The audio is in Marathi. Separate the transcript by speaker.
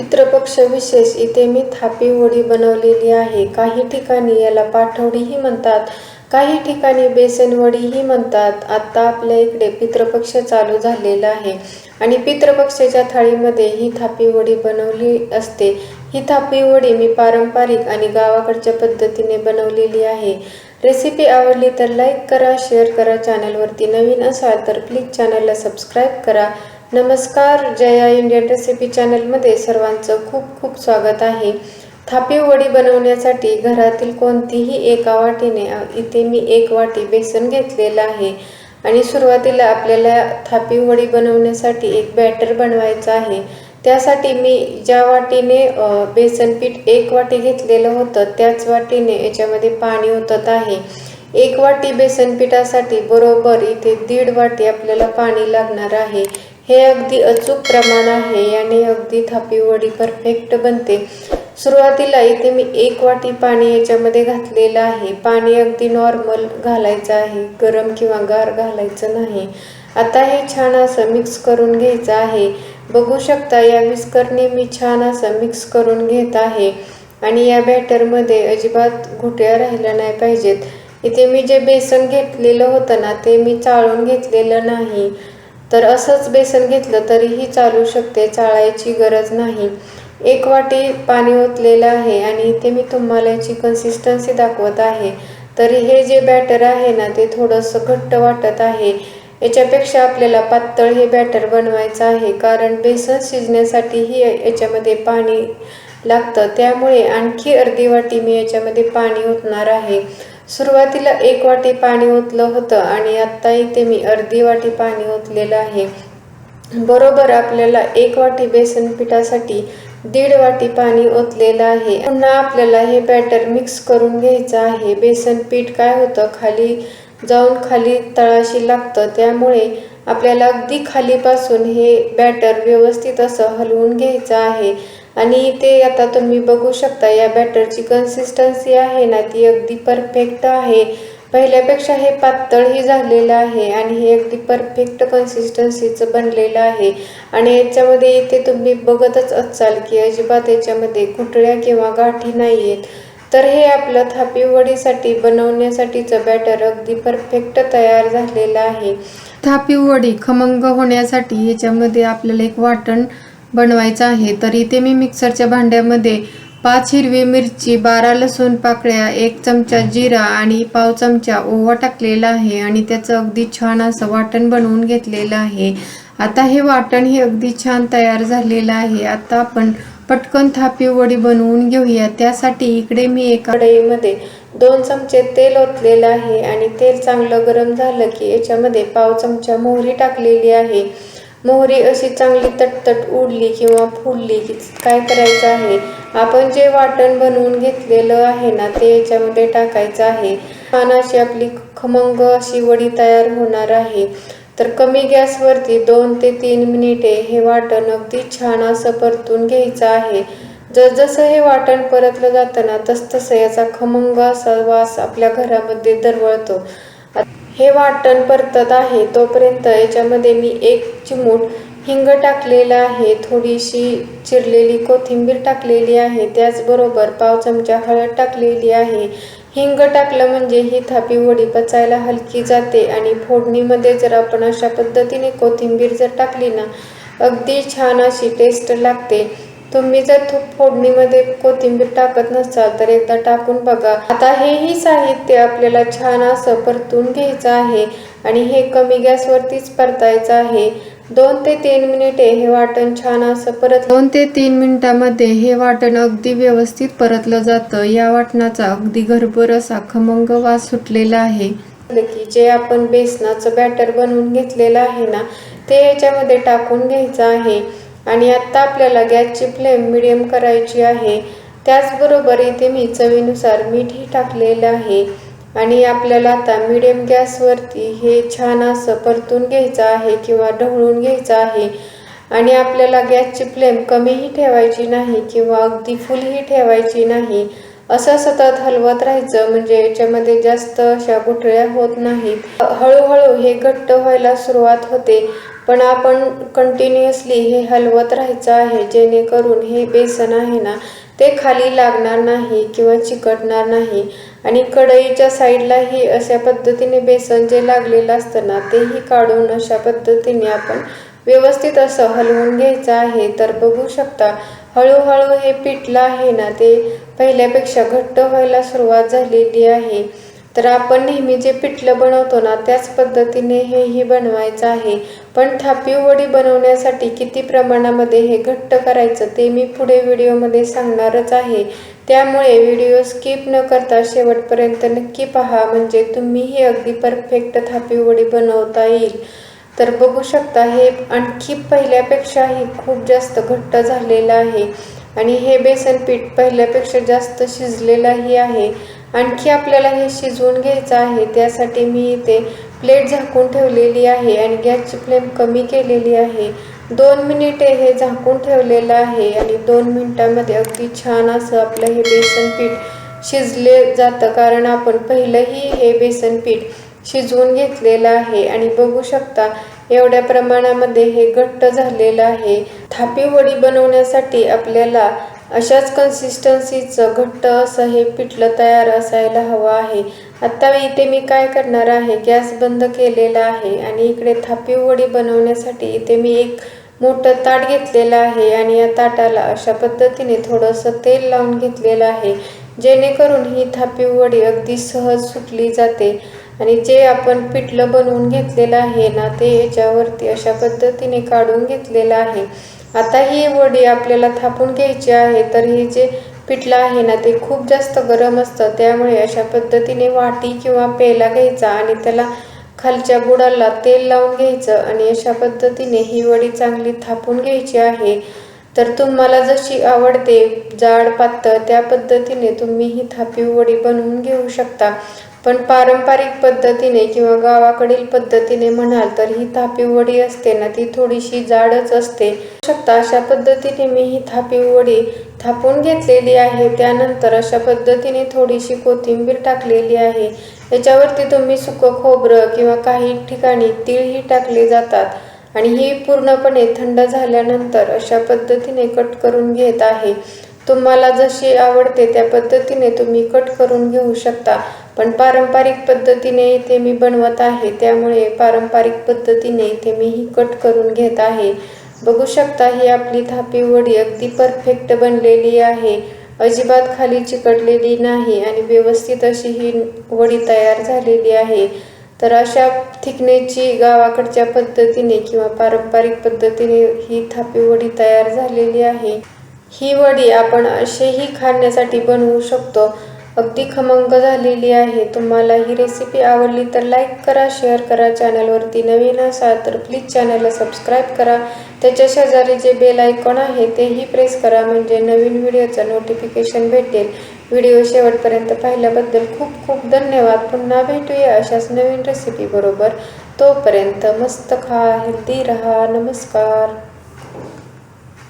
Speaker 1: पितृपक्ष विशेष इथे मी थापी वडी बनवलेली आहे. काही ठिकाणी याला पाठवडीही म्हणतात काही ठिकाणी बेसनवडीही म्हणतात. आत्ता आपल्या इकडे पितृपक्ष चालू झालेला आहे आणि पितृपक्षाच्या थाळीमध्ये ही थापी वडी बनवली असते. ही थापी वडी मी पारंपरिक आणि गावाकडच्या पद्धतीने बनवलेली आहे. रेसिपी आवडली तर लाईक करा शेअर करा चॅनलवरती नवीन असाल तर प्लीज चॅनलला सबस्क्राईब करा. नमस्कार जया इंडियन रेसिपी चॅनलमध्ये सर्वांचं खूप खूप स्वागत आहे. थापी वडी बनवण्यासाठी घरातील कोणतीही एका वाटीने इथे मी एक वाटी बेसन घेतलेलं आहे. आणि सुरुवातीला आपल्याला थापी वडी बनवण्यासाठी एक बॅटर बनवायचं आहे. त्यासाठी मी ज्या वाटीने बेसन पीठ एक वाटी घेतलेलं होतं त्याच वाटीने याच्यामध्ये पाणी ओतत आहे. एक वाटी बेसन पिठासाठी बरोबर इथे दीड वाटी आपल्याला पाणी लागणार आहे. हे अगदी अचूक प्रमाण आहे याने अगदी थापी वडी परफेक्ट बनते. सुरुवातीला इथे मी एक वाटी पाणी याच्यामध्ये घातलेलं आहे. पाणी अगदी नॉर्मल घालायचं आहे. गरम किंवा गार घालायचं नाही. आता हे छान असं मिक्स करून घ्यायचं आहे. बघू शकता या विस्करने मी छान असं मिक्स करून घेत आहे. आणि या बॅटरमध्ये अजिबात घुट्या राहिल्या नाही पाहिजेत. इथे मी जे बेसन घेतलेलं होतं ना ते मी चाळून घेतलेलं नाही. तर असंच बेसन घेतलं तरीही चालू शकते चाळायची गरज नाही. एक वाटी पाणी ओतलेलं आहे आणि इथे मी तुम्हाला याची कन्सिस्टन्सी दाखवत आहे. तरी हे जे बॅटर आहे ना ते थोडंसं घट्ट वाटत आहे. याच्यापेक्षा आपल्याला पातळ हे बॅटर बनवायचं आहे कारण बेसन शिजण्यासाठीही याच्यामध्ये पाणी लागतं. त्यामुळे आणखी अर्धी वाटी मी याच्यामध्ये पाणी ओतणार आहे. सुरुवातीला एक वाटी पाणी ओतलं होतं आणि आत्ता इथे मी अर्धी वाटी पाणी ओतलेलं आहे. बरोबर आपल्याला एक वाटी बेसन पिठासाठी दीड वाटी पाणी ओतलेलं आहे. पुन्हा आपल्याला हे बॅटर मिक्स करून घ्यायचं आहे. बेसन पीठ काय होतं? खाली जाऊन खाली तळाशी लागतं. त्यामुळे आपल्याला अगदी खालीपासून हे बॅटर व्यवस्थित असं हलवून घ्यायचं आहे. आणि इथे आता तुम्ही बघू शकता या बॅटरची कन्सिस्टन्सी आहे ना ती अगदी परफेक्ट आहे. पहिल्यापेक्षा हे पातळही झालेलं आहे आणि हे अगदी परफेक्ट कन्सिस्टन्सीचं बनलेलं आहे. आणि याच्यामध्ये इथे तुम्ही बघतच असाल की अजिबात याच्यामध्ये कुटळ्या किंवा गाठी नाही आहेत तर हे आपलं थापीवडीसाठी बनवण्यासाठीचं बॅटर अगदी परफेक्ट तयार झालेलं आहे. थापीवडी खमंग होण्यासाठी याच्यामध्ये आपल्याला एक वाटण बनवायचं आहे. तर इथे मी मिक्सरच्या भांड्यामध्ये पाच हिरवी मिरची बारा लसूण पाकळ्या एक चमचा जिरा आणि पाव चमचा ओवा टाकलेला आहे आणि त्याचं अगदी छान असं वाटण बनवून घेतलेलं आहे. आता हे वाटण हे अगदी छान तयार झालेलं आहे. आता आपण पटकन थापी वडी बनवून घेऊया. त्यासाठी इकडे मी एका कढईमध्ये दोन चमचे तेल ओतलेलं आहे आणि तेल चांगलं गरम झालं की याच्यामध्ये पाव चमचा मोहरी टाकलेली आहे. मोहरी अशी चांगली तटतट उडली किंवा फुडली की काय करायचं आहे? आपण जे वाटण बनवून घेतलेलं आहे ना ते याच्यामध्ये टाकायचं आहे. छान अशी आपली खमंग अशी वडी तयार होणार आहे. तर कमी गॅसवरती दोन ते तीन मिनिटे हे वाटण अगदी छान असं परतून घ्यायचं आहे. जसजसं हे वाटण परतलं जातं ना तसतसं याचा खमंग असा वास आपल्या घरामध्ये दरवळतो. हे वाटण परतत आहे. तोपर्यंत याच्यामध्ये मी एक चिमूट हिंग टाकलेलं आहे. थोडीशी चिरलेली कोथिंबीर टाकलेली आहे. त्याचबरोबर पाव चमचा हळद टाकलेली आहे. हिंग टाकलं म्हणजे ही थापी वडी पचायला हलकी जाते आणि फोडणीमध्ये जर आपण अशा पद्धतीने कोथिंबीर जर टाकली ना अगदी छान अशी टेस्ट लागते. तुम्ही जर फोडणीमध्ये कोथिंबीर टाकत नसाल तर एकदा टाकून बघा. आता हेही साहित्य आपल्याला छान असं परतून घ्यायचं आहे आणि हे कमी गॅसवरतीच परतायचं आहे. दोन ते तीन मिनिटे हे वाटण छान असं परत दोन ते तीन मिनिटामध्ये हे वाटण अगदी व्यवस्थित परतलं जातं. या वाटणाचा अगदी घरभर असा खमंग वास सुटलेला आहे. की जे आपण बेसनाचं बॅटर बनवून घेतलेलं आहे ना ते याच्यामध्ये टाकून घ्यायचं आहे. आणि आत्ता आपल्याला गॅसची फ्लेम मिडियम करायची आहे. त्याचबरोबर इथे मी चवीनुसार मीठही टाकलेलं आहे. आणि आपल्याला आता मिडियम गॅसवरती हे छान असं परतून घ्यायचं आहे किंवा ढवळून घ्यायचं आहे. आणि आपल्याला गॅसची फ्लेम कमीही ठेवायची नाही किंवा अगदी फुलही ठेवायची नाही. असं सतत हलवत राहायचं म्हणजे याच्यामध्ये जास्त अशा गुठळ्या होत नाहीत. हळूहळू हे घट्ट व्हायला सुरुवात होते पण आपण कंटिन्युअसली हे हलवत राहायचं आहे जेणेकरून हे बेसन आहे ना ते खाली लागणार नाही किंवा चिकटणार नाही. आणि कढईच्या साईडलाही अशा पद्धतीने बेसन जे लागलेलं असतं ना तेही काढून अशा पद्धतीने आपण व्यवस्थित असं हलवून घ्यायचं आहे. तर बघू शकता हळूहळू हे पिठलं आहे ना ते पहिल्यापेक्षा घट्ट व्हायला सुरुवात झालेली आहे. तर आपण नेहमी जे पिठलं बनवतो ना त्याच पद्धतीने हेही बनवायचं आहे. पण थापी वडी बनवण्यासाठी किती प्रमाणामध्ये हे घट्ट करायचं ते मी पुढे व्हिडिओमध्ये सांगणारच आहे. त्यामुळे व्हिडिओ स्किप न करता शेवटपर्यंत नक्की पहा म्हणजे तुम्हीही अगदी परफेक्ट थापी वडी बनवता येईल. तर बघू शकता हे आणखी पहिल्यापेक्षाही खूप जास्त घट्ट झालेलं आहे. आणि हे बेसन पीठ पहिल्यापेक्षा जास्त शिजलेलंही आहे. आणखी आपल्याला हे शिजवून घ्यायचं आहे त्यासाठी मी इथे प्लेट झाकून ठेवलेली आहे आणि गॅसची फ्लेम कमी केलेली आहे. दोन मिनिटे हे झाकून ठेवलेलं आहे आणि दोन मिनिटामध्ये अगदी छान असं आपलं हे बेसन पीठ शिजले जातं. कारण आपण पहिलंही हे बेसन पीठ शिजवून घेतलेलं आहे आणि बघू शकता एवढ्या प्रमाणामध्ये हे घट्ट झालेलं आहे. थापी वडी बनवण्यासाठी आपल्याला अशाच कन्सिस्टन्सीचं घट्ट असं हे पिठलं तयार असायला हवं आहे. आत्ता इथे मी काय करणार आहे? गॅस बंद केलेला आहे आणि इकडे थापी वडी बनवण्यासाठी इथे मी एक मोठं ताट घेतलेलं आहे आणि या ताटाला अशा पद्धतीने थोडंसं तेल लावून घेतलेलं आहे. जेणेकरून ही थापी वडी अगदी सहज सुटली जाते. आणि जे आपण पिठलं बनवून घेतलेलं आहे ना ते याच्यावरती अशा पद्धतीने काढून घेतलेलं आहे. आता ही वडी आपल्याला थापून घ्यायची आहे तर हे जे पिठलं आहे ना ते खूप जास्त गरम असतं. त्यामुळे अशा पद्धतीने वाटी किंवा पेला घ्यायचा आणि त्याला खालच्या बुडाला तेल लावून घ्यायचं आणि अशा पद्धतीने ही वडी चांगली थापून घ्यायची आहे. तर तुम्हाला जशी आवडते जाड पातळ त्या पद्धतीने तुम्ही ही थापी वडी बनवून घेऊ शकता. पण पारंपरिक पद्धतीने किंवा गावाकडील पद्धतीने म्हणाल तर ही थापी वडी असते ना ती थोडीशी जाडच असते. शकता अशा पद्धतीने मी ही थापी वडी थापून घेतलेली आहे. त्यानंतर अशा पद्धतीने थोडीशी कोथिंबीर टाकलेली आहे. याच्यावरती तुम्ही सुकं खोबरं किंवा काही ठिकाणी तीळही टाकले जातात. आणि ही पूर्णपणे थंड झाल्यानंतर अशा पद्धतीने कट करून घेत आहे. तुम्हाला जशी आवडते त्या पद्धतीने तुम्ही कट करून घेऊ शकता. पण पारंपरिक पद्धतीने इथे मी बनवत आहे त्यामुळे पारंपरिक पद्धतीने इथे मी ही कट करून घेत आहे. बघू शकता ही आपली थापी वडी अगदी परफेक्ट बनलेली आहे. अजिबात खाली चिकटलेली नाही आणि व्यवस्थित अशी ही वडी तयार झालेली आहे. तर अशा थिकनेची गावाकडच्या पद्धतीने किंवा पारंपरिक पद्धतीने ही थापी वडी तयार झालेली आहे. ही वडी आपण असेही खाण्यासाठी बनवू शकतो. अगदी खमंग झालेली आहे. तुम्हाला ही रेसिपी आवडली तर लाईक करा शेअर करा. चॅनलवरती नवीन असाल तर प्लीज चॅनलला सबस्क्राईब करा. त्याच्या शेजारी जे बेल आयकॉन आहे तेही प्रेस करा. म्हणजे नवीन व्हिडिओचं नोटिफिकेशन भेटेल. व्हिडिओ शेवटपर्यंत पाहिल्याबद्दल खूप खूप धन्यवाद. पुन्हा भेटूया अशाच नवीन रेसिपीबरोबर तोपर्यंत मस्त खा हेल्दी रहा. नमस्कार.